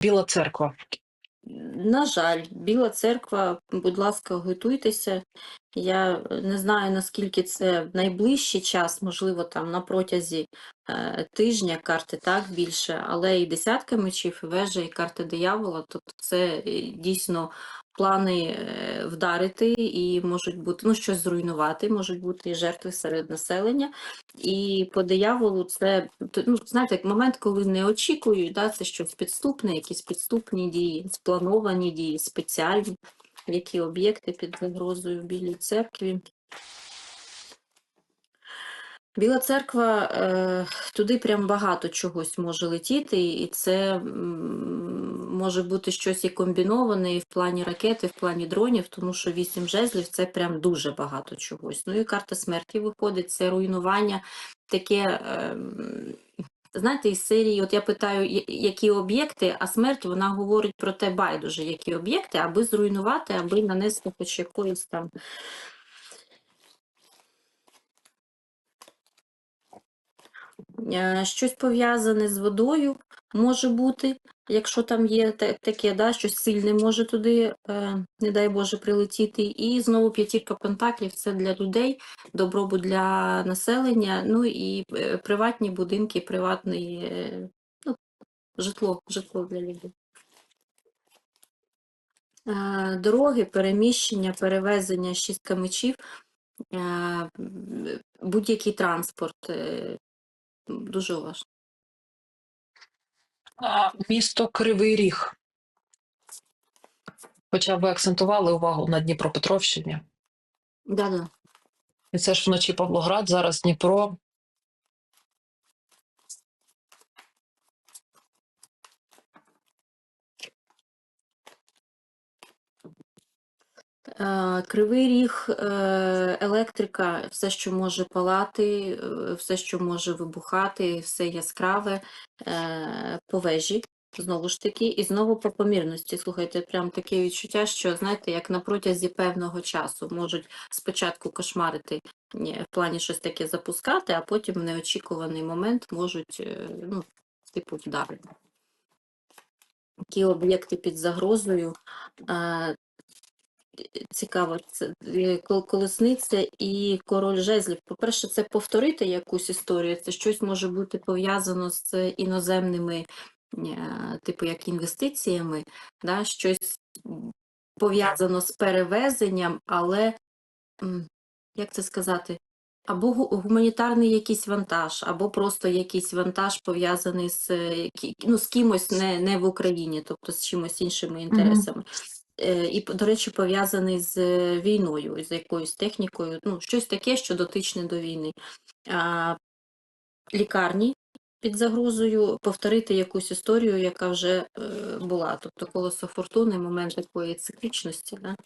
Біла церква. На жаль, Біла церква, будь ласка, готуйтеся. Я не знаю, наскільки це в найближчий час, можливо, там на протязі е, тижня карти так більше, але і десятка мечів, і вежа, і карти диявола. Тобто це е, дійсно плани е, вдарити і можуть бути ну, щось зруйнувати, можуть бути і жертви серед населення. І по дияволу це ну, знаєте, як момент, коли не очікують, да, це щось підступне, якісь підступні дії, сплановані дії, спеціальні, які об'єкти під загрозою в Білій церкві. Біла церква, е, туди прям багато чогось може летіти, і це може бути щось і комбіноване і в плані ракет, і в плані дронів, тому що вісім жезлів це прям дуже багато чогось. Ну і карта смерті виходить, це руйнування, таке. ем, Знаєте, із серії, от я питаю, які об'єкти, а смерть вона говорить про те байдуже, які об'єкти, аби зруйнувати, аби нанести хоч якоїсь там Е, Щось пов'язане з водою може бути, якщо там є таке, да, щось сильне може туди, е, не дай Боже, прилетіти. І знову п'ятірка пентаклів це для людей, добробут для населення, ну і е, приватні будинки, приватне е, ну, житло, житло для людей. Дороги, переміщення, перевезення, шістка мечів, будь-який транспорт. Дуже уважно. Місто Кривий Ріг. Хоча ви акцентували увагу на Дніпропетровщині. Да-да. І це ж вночі Павлоград, зараз Дніпро. Кривий ріг, е, електрика, все, що може палати, е, все, що може вибухати, все яскраве, е, по вежі, знову ж таки, і знову по помірності. Слухайте, прям таке відчуття, що, знаєте, як на протязі певного часу можуть спочатку кошмарити в плані щось таке запускати, а потім в неочікуваний момент можуть, е, ну, типу, вдарити. Які об'єкти під загрозою. Цікаво, це е, колесниця і король жезлів. По-перше, це повторити якусь історію. Це щось може бути пов'язано з іноземними, е, типу як інвестиціями, да? щось пов'язано з перевезенням, але як це сказати? Або гуманітарний якийсь вантаж, або просто якийсь вантаж пов'язаний з, е, ну, з кимось не, не в Україні, тобто з чимось іншими інтересами. Е, І, до речі, пов'язаний з е, війною, з якоюсь технікою, ну, щось таке, що дотичне до війни. Лікарні під загрозою повторити якусь історію, яка вже е, була. Тобто колесо фортуни, момент такої циклічності. Да?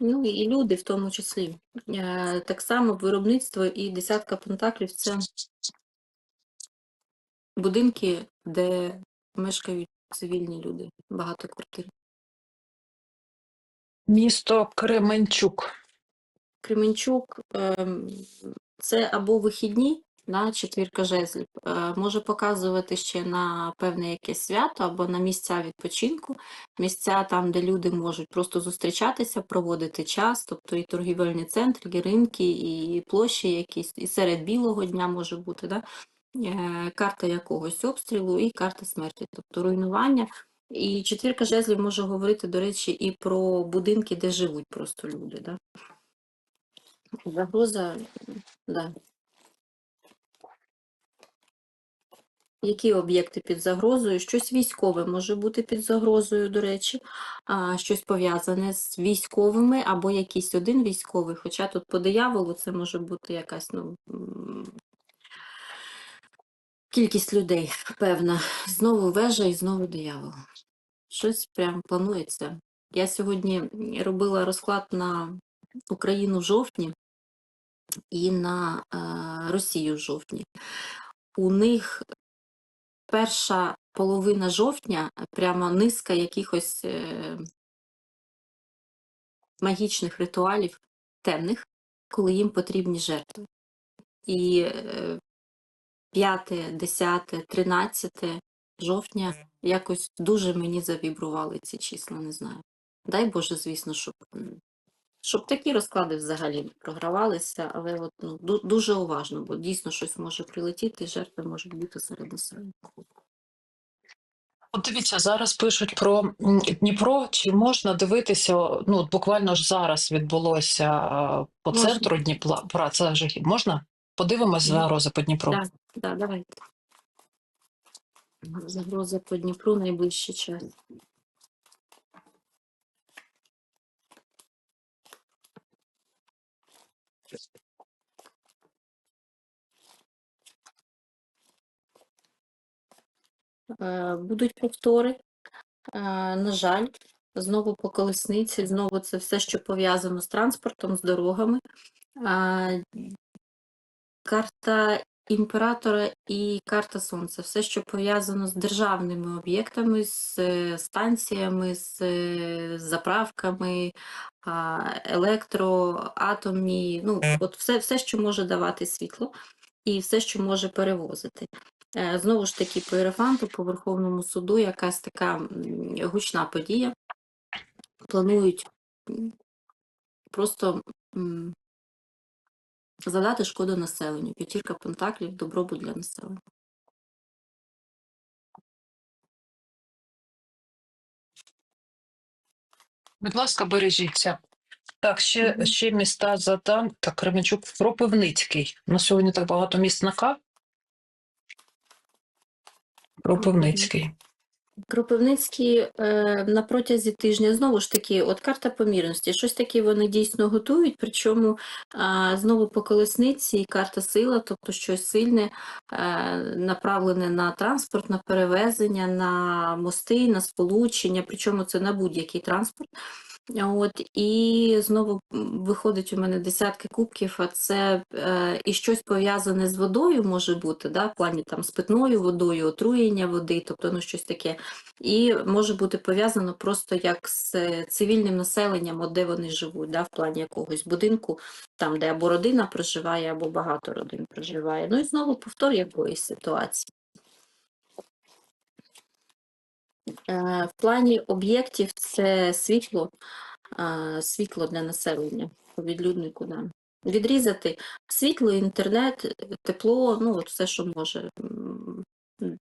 Ну і люди в тому числі. Е, так само виробництво і десятка пентаклів це будинки, де мешкають цивільні люди, багато квартир. Місто Кременчук. Кременчук ем, це або вихідні, да, четвірка жезлів, е, може показувати ще на певне якесь свято або на місця відпочинку, місця там, де люди можуть просто зустрічатися, проводити час, тобто і торгівельні центри, і ринки, і площі якісь, і серед білого дня може бути, да, е, карта якогось обстрілу і карта смерті, тобто руйнування. І четвірка жезлів може говорити, до речі, і про будинки, де живуть просто люди. Да? Загроза, да. Які об'єкти під загрозою? Щось військове може бути під загрозою, до речі, а, щось пов'язане з військовими або якийсь один військовий. Хоча тут по дияволу це може бути якась ну, кількість людей певна. Знову вежа і знову диявол. Щось прям планується. Я сьогодні робила розклад на Україну в жовтні і на е, Росію в жовтні. У них перша половина жовтня прямо низка якихось е, магічних ритуалів темних, коли їм потрібні жертви. І е, 5, 10, 13 жовтня Якось дуже мені завібрували ці числа, не знаю. Дай Боже, звісно, щоб, щоб такі розклади взагалі не програвалися, але от, ну, дуже уважно, бо дійсно щось може прилетіти, і жертви можуть бути серед населення. От дивіться, зараз пишуть про Дніпро. Чи можна дивитися? Ну, буквально ж зараз відбулося по Можна. центру Дніпра. Це ж можна? Подивимось загрози по Дніпру. Так, да, давайте. Загроза по Дніпру найближчий час. Е, Будуть повтори. Е, На жаль, знову по колесниці, знову це все, що пов'язано з транспортом, з дорогами. Е, Карта імператора і карта сонця. Все, що пов'язано з державними об'єктами, з е, станціями, з е, заправками, електро, атомні, ну, от все, все, що може давати світло, і все, що може перевозити. Е, Знову ж таки, по Єрефанту, по Верховному суду, якась така гучна подія. Планують просто м, задати шкоду населенню. П'ятірка пентаклів, добробут для населення. Будь ласка, бережіться. Так, ще, ще міста задам. Так, Кременчук, Кропивницький. На сьогодні так багато міст на К. Кропивницький. Кропивницький е, на протязі тижня знову ж таки, от карта помірності, щось таке вони дійсно готують, причому знову по колесниці карта сила, тобто щось сильне, е, направлене на транспорт, на перевезення, на мости, на сполучення, причому це на будь-який транспорт. От, і знову виходить у мене десятки кубків, а це е, і щось пов'язане з водою може бути, да, в плані там з питною водою, отруєння води, тобто ну щось таке. І може бути пов'язано просто як з е, цивільним населенням, от де вони живуть, да, в плані якогось будинку, там, де або родина проживає, або багато родин проживає. Ну і знову повтор якоїсь ситуації. Е, В плані об'єктів це світло, світло для населення відлюднику. Да. Відрізати світло, інтернет, тепло, ну от все, що може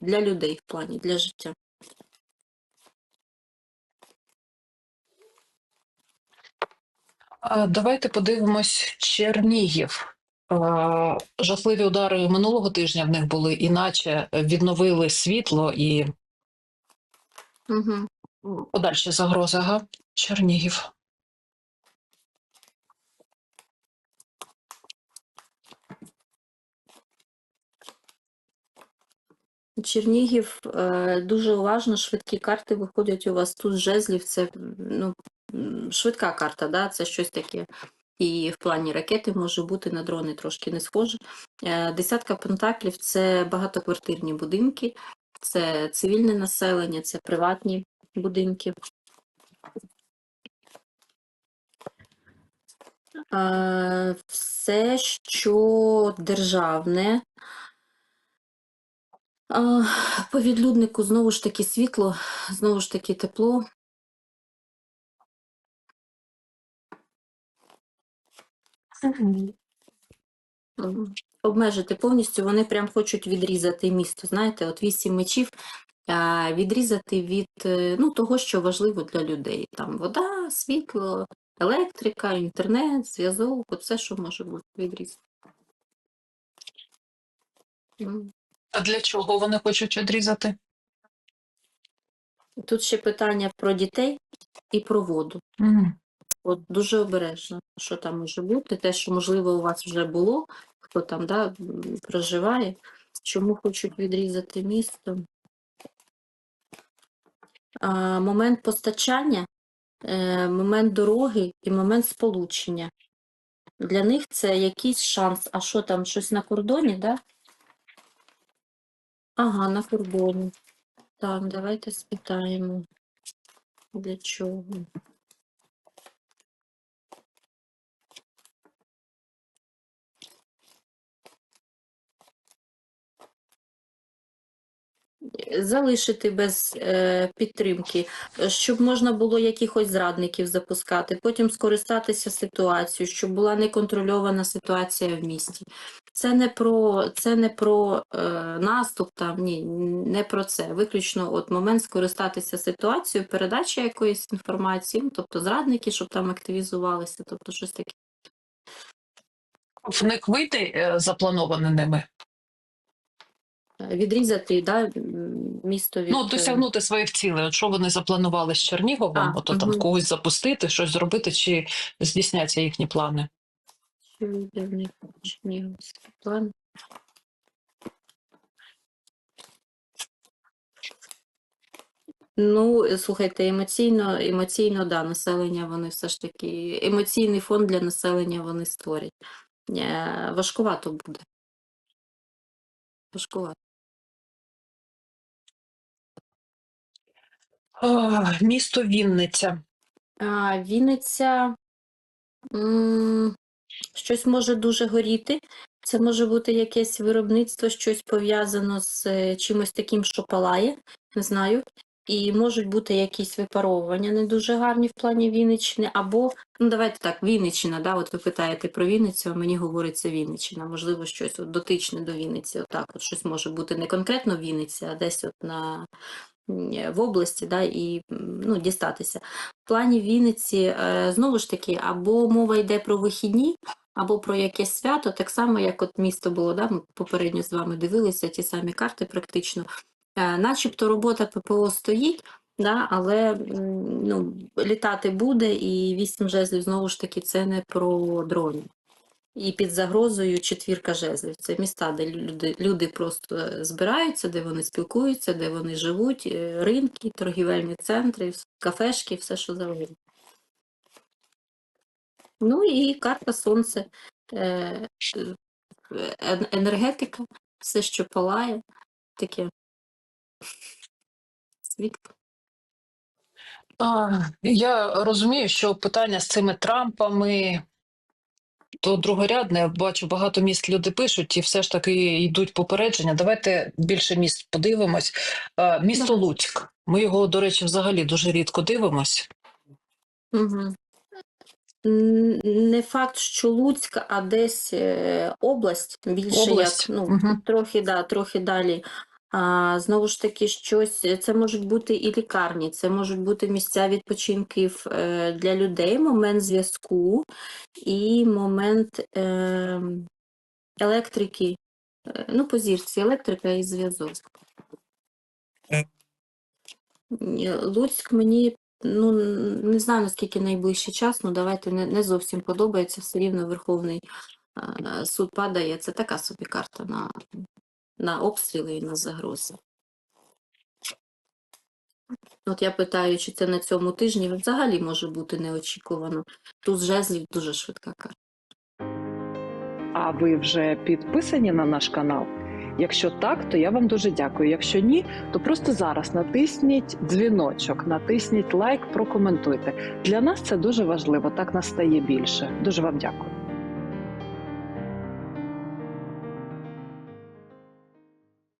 для людей в плані, для життя. Давайте подивимось Чернігів. Жахливі удари минулого тижня в них були, іначе відновили світло і Угу. подальші загрози. Ага. Чернігів. Чернігів е, дуже уважно, швидкі карти виходять у вас тут жезлів. Це ну, швидка карта, да? це щось таке. І в плані ракети може бути на дрони трошки не схоже. Е, Десятка пентаклів це багатоквартирні будинки, це цивільне населення, це приватні будинки. Все, що державне, По відлюднику знову ж таки світло, знову ж таки тепло. Обмежити повністю, вони прям хочуть відрізати місто. Знаєте, от вісім мечів відрізати від е, ну, того, що важливо для людей. Там вода, світло, електрика, інтернет, зв'язок, от все, що може бути відрізати. А для чого вони хочуть відрізати? Тут ще питання про дітей і про воду. Мгм. От дуже обережно, що там може бути, те, що можливо у вас вже було, хто там да, проживає, чому хочуть відрізати місто. Момент постачання, е, момент дороги і момент сполучення. Для них це якийсь шанс. А що там, щось на кордоні, да? Ага, на кордоні. Так, давайте спитаємо. Для чого? Залишити без е, підтримки, щоб можна було якихось зрадників запускати, потім скористатися ситуацією, щоб була неконтрольована ситуація в місті. Це не про це не про е, наступ, там ні, не про це. Виключно от момент скористатися ситуацією, передача якоїсь інформації, ну, тобто зрадники, щоб там активізувалися, тобто щось таке. В них вийти е, заплановане ними. Відрізати да, місто від Ну, досягнути своїх цілей. От що вони запланували з Черніговом, А, ото там когось запустити, щось зробити, чи здійсняться їхні плани? В план? Ну, слухайте, емоційно, емоційно, да, населення вони все ж таки, емоційний фон для населення вони створять. Е, Важкувато буде. Важкувато. Місто Вінниця. А, Вінниця щось може дуже горіти. Це може бути якесь виробництво, щось пов'язано з е, чимось таким, що палає, не знаю. І можуть бути якісь випаровування не дуже гарні в плані Вінниччини, або, ну давайте так, Вінниччина, да, от ви питаєте про Вінницю, а мені говориться Вінниччина, можливо, щось от дотичне до Вінниці, отак, от щось може бути не конкретно Вінниця, а десь от на, в області, да, і ну, дістатися. В плані Вінниці, е, знову ж таки, або мова йде про вихідні, або про якесь свято, так само, як от місто було, да, ми попередньо з вами дивилися, ті самі карти практично. Е, Начебто робота ППО стоїть, да, але ну, літати буде, і вісім жезлів, знову ж таки, це не про дронів. І під загрозою четвірка жезлів. Це міста, де люди, люди просто е, збираються, де вони спілкуються, де вони живуть, е, ринки, торгівельні центри, кафешки, все, що завгодно. Ну і карта Сонце, е, енергетика, все, що палає, таке світло. Я розумію, що питання з цими Трампами то другорядне. Я Бачу, багато міст люди пишуть, і все ж таки йдуть попередження. Давайте більше міст подивимось. Місто Луцьк. Ми його, до речі, взагалі дуже рідко дивимось. Угу. Не факт, що Луцьк, а десь е, область, більше Область, як, ну, мгм. трохи, да, трохи далі. Знову ж таки, щось, це можуть бути і лікарні, це можуть бути місця відпочинків е, для людей, момент зв'язку і момент е, електрики, е, ну, по зірці, електрика і зв'язок. Луцьк мені ну не знаю наскільки найближчий час, ну давайте не, не зовсім подобається. Все рівно Верховний е, суд падає. Це така собі карта на, на обстріли і на загрози. От я питаю, чи це на цьому тижні взагалі може бути неочікувано. Тут жезлів дуже швидка карта. А ви вже підписані на наш канал? Якщо так, то я вам дуже дякую. Якщо ні, то просто зараз натисніть дзвіночок, натисніть лайк, прокоментуйте. Для нас це дуже важливо. Так нас стає більше. Дуже вам дякую.